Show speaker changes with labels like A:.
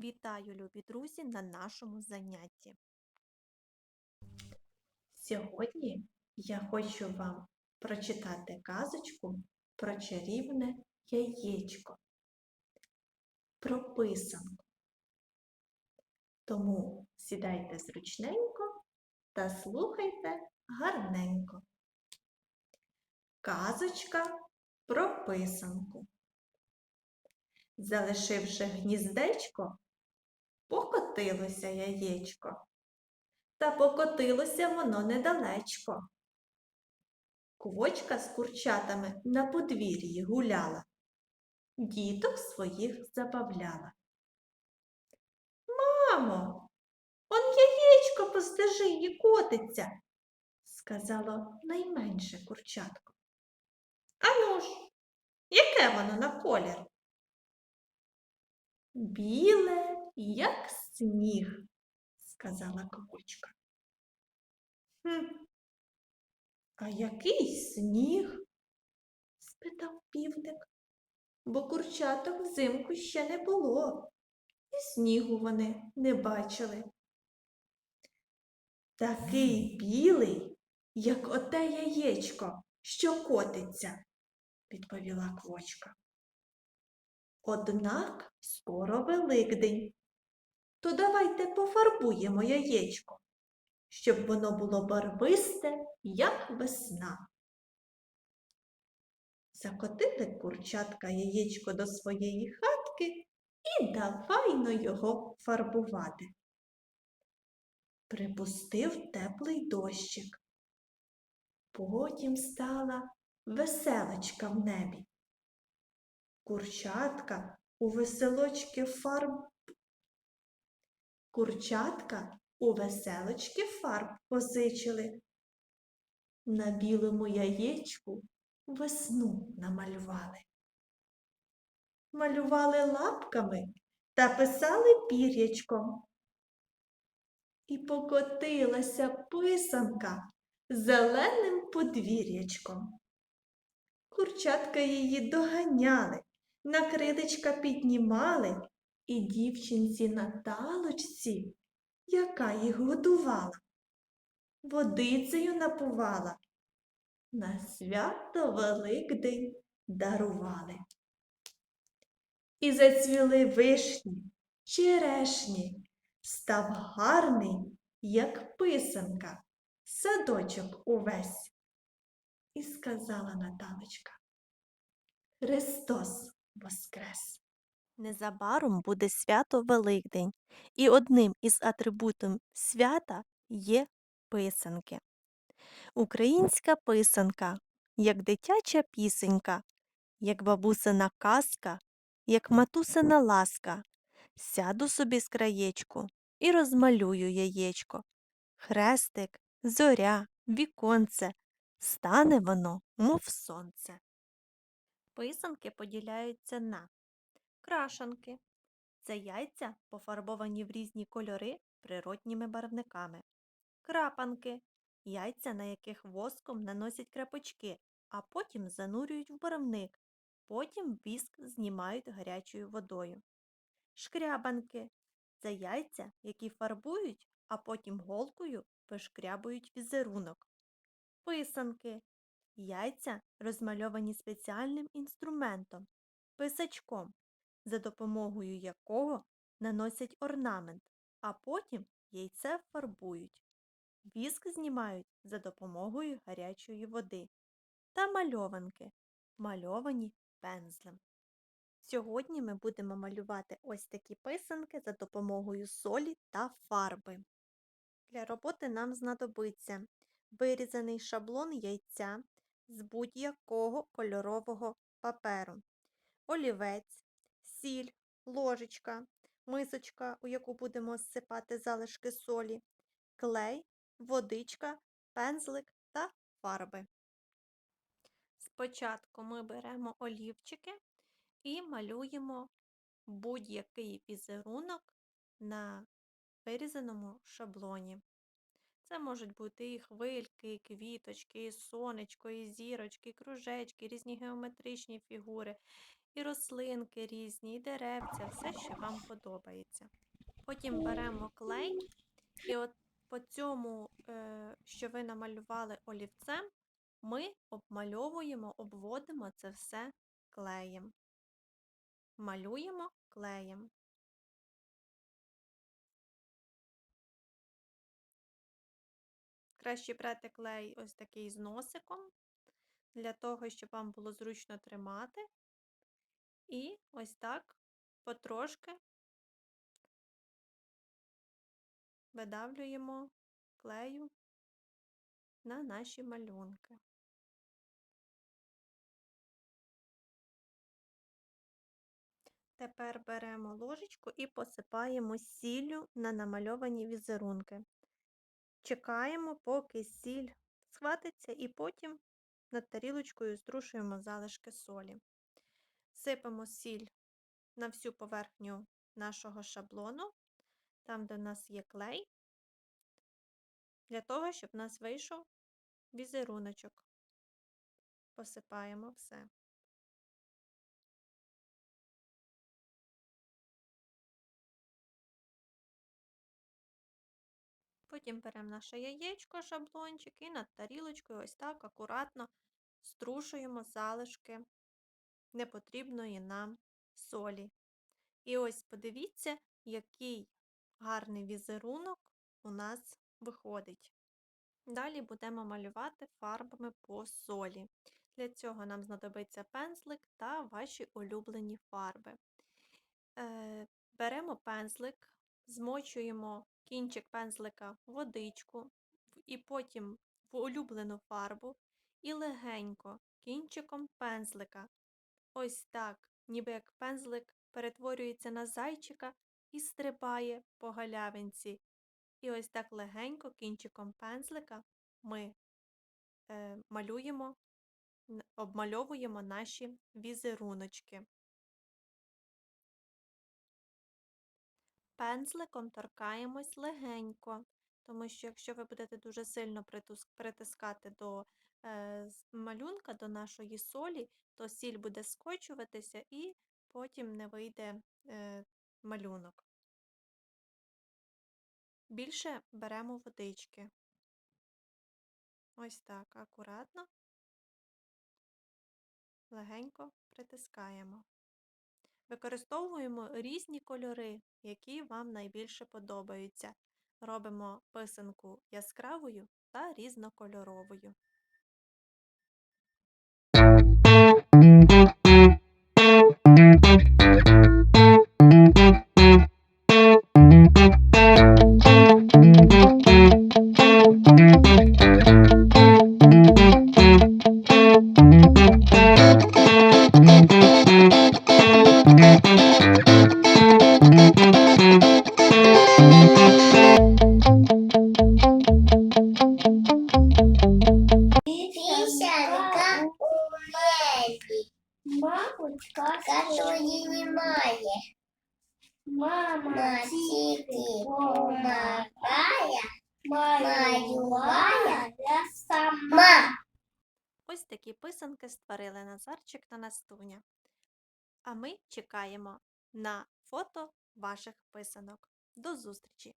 A: Вітаю, любі друзі, на нашому занятті.
B: Сьогодні я хочу вам прочитати казочку про чарівне яєчко, про писанку. Тому сідайте зручненько та слухайте гарненько. Казочка про писанку. Залишивши гніздечко, покотилося яєчко. Та покотилося воно недалечко. Квочка з курчатами на подвір'ї гуляла, діток своїх забавляла. Мамо, он яєчко по стежині котиться, сказало найменше курчатко. Ану ж, яке воно на колір? Біле, як сніг, сказала кокочка. Хм, а який сніг? спитав півник, бо курчаток взимку ще не було, і снігу вони не бачили. Такий білий, як оте яєчко, що котиться, відповіла квочка. Однак скоро Великдень. То давайте пофарбуємо яєчко, щоб воно було барвисте, як весна. Закотили курчатка яєчко до своєї хатки і давайно його фарбувати. Припустив теплий дощик. Потім стала веселочка в небі. Курчатка у веселочки фарб Курчатка у веселочки фарб позичили. На білому яєчку весну намалювали. Малювали лапками та писали пір'ячком. І покотилася писанка зеленим подвір'ячком. Курчатка її доганяли, на крилечка піднімали і дівчинці Наталочці, яка їх годувала, водицею напувала, на свято Великдень дарували. І зацвіли вишні, черешні, став гарний, як писанка, садочок увесь. І сказала Наталочка, Христос воскрес!
A: Незабаром буде свято Великдень, і одним із атрибутів свята є писанки. Українська писанка, як дитяча пісенька, як бабусина казка, як матусина ласка. Сяду собі з краєчку і розмалюю яєчко. Хрестик, зоря, віконце, стане воно, мов сонце. Писанки поділяються на крашанки. Це яйця, пофарбовані в різні кольори природніми барвниками. Крапанки яйця, на яких воском наносять крапочки, а потім занурюють в барвник. Потім віск знімають гарячою водою. Шкрябанки це яйця, які фарбують, а потім голкою вишкрябують візерунок. Писанки яйця розмальовані спеціальним інструментом писачком, за допомогою якого наносять орнамент, а потім яйце фарбують. Віск знімають за допомогою гарячої води. Та мальованки, мальовані пензлем. Сьогодні ми будемо малювати ось такі писанки за допомогою солі та фарби. Для роботи нам знадобиться вирізаний шаблон яйця з будь-якого кольорового паперу, олівець, сіль, ложечка, мисочка, у яку будемо зсипати залишки солі, клей, водичка, пензлик та фарби. Спочатку ми беремо олівчики і малюємо будь-який візерунок на вирізаному шаблоні. Це можуть бути і хвильки, і квіточки, і сонечко, і зірочки, і кружечки, різні геометричні фігури.
B: і рослинки різні, і деревця, все, що вам подобається. Потім беремо клей, і от по цьому, е, що ви намалювали олівцем, ми обмальовуємо, обводимо це все клеєм. Малюємо клеєм. Краще брати клей ось такий з носиком, для того, щоб вам було зручно тримати. І ось так потрошки видавлюємо клею на наші малюнки. Тепер беремо ложечку і посипаємо сіллю на намальовані візерунки. Чекаємо, поки сіль схватиться, і потім над тарілочкою струшуємо залишки солі. Сипемо сіль на всю поверхню нашого шаблону, там, де в нас є клей, для того, щоб в нас вийшов візеруночок. Посипаємо все. Потім беремо наше яєчко, шаблончик і над тарілочкою ось так акуратно струшуємо залишки непотрібної нам солі. І ось подивіться, який гарний візерунок у нас виходить. Далі будемо малювати фарбами по солі. Для цього нам знадобиться пензлик та ваші улюблені фарби. Е, беремо пензлик, змочуємо кінчик пензлика в водичку, і потім в улюблену фарбу, і легенько кінчиком пензлика. Ось так, ніби як пензлик перетворюється на зайчика і стрибає по галявинці. І ось так легенько кінчиком пензлика ми е, малюємо, обмальовуємо наші візеруночки. Пензликом торкаємось легенько, тому що якщо ви будете дуже сильно притискати до е, малюнка, до нашої солі, то сіль буде скочуватися і потім не вийде е, малюнок. Більше беремо водички. Ось так, акуратно, легенько притискаємо. Використовуємо різні кольори, які вам найбільше подобаються. Робимо писанку яскравою та різнокольоровою.
C: Пісянка
D: я сама.
B: Ось такі писанки створили Назарчик та Настуня. А ми чекаємо на фото ваших писанок. До зустрічі!